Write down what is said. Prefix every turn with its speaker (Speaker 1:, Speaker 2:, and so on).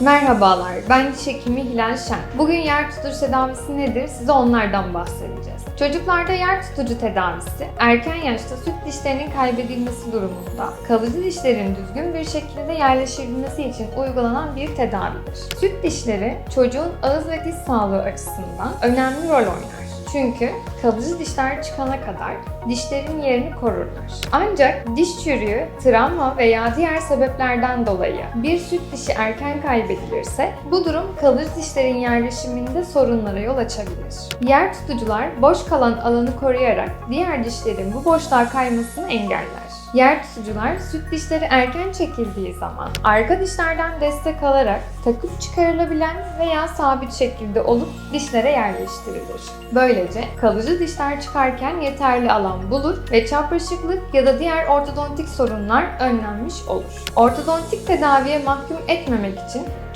Speaker 1: Merhabalar, ben diş hekimi Hilal Şen. Bugün yer tutucu tedavisi nedir? Size onlardan bahsedeceğiz. Çocuklarda yer tutucu tedavisi, erken yaşta süt dişlerinin kaybedilmesi durumunda kalıcı dişlerin düzgün bir şekilde yerleştirilmesi için uygulanan bir tedavidir. Süt dişleri çocuğun ağız ve diş sağlığı açısından önemli rol oynar. Çünkü kalıcı dişler çıkana kadar dişlerin yerini korurlar. Ancak diş çürüğü, travma veya diğer sebeplerden dolayı bir süt dişi erken kaybedilirse bu durum kalıcı dişlerin yerleşiminde sorunlara yol açabilir. Yer tutucular boş kalan alanı koruyarak diğer dişlerin bu boşluğa kaymasını engeller. Yer tutucular süt dişleri erken çekildiği zaman arka dişlerden destek alarak takıp çıkarılabilen veya sabit şekilde olup dişlere yerleştirilir. Böylece kalıcı dişler çıkarken yeterli alan bulur ve çapraşıklık ya da diğer ortodontik sorunlar önlenmiş olur. Ortodontik tedaviye mahkum etmemek için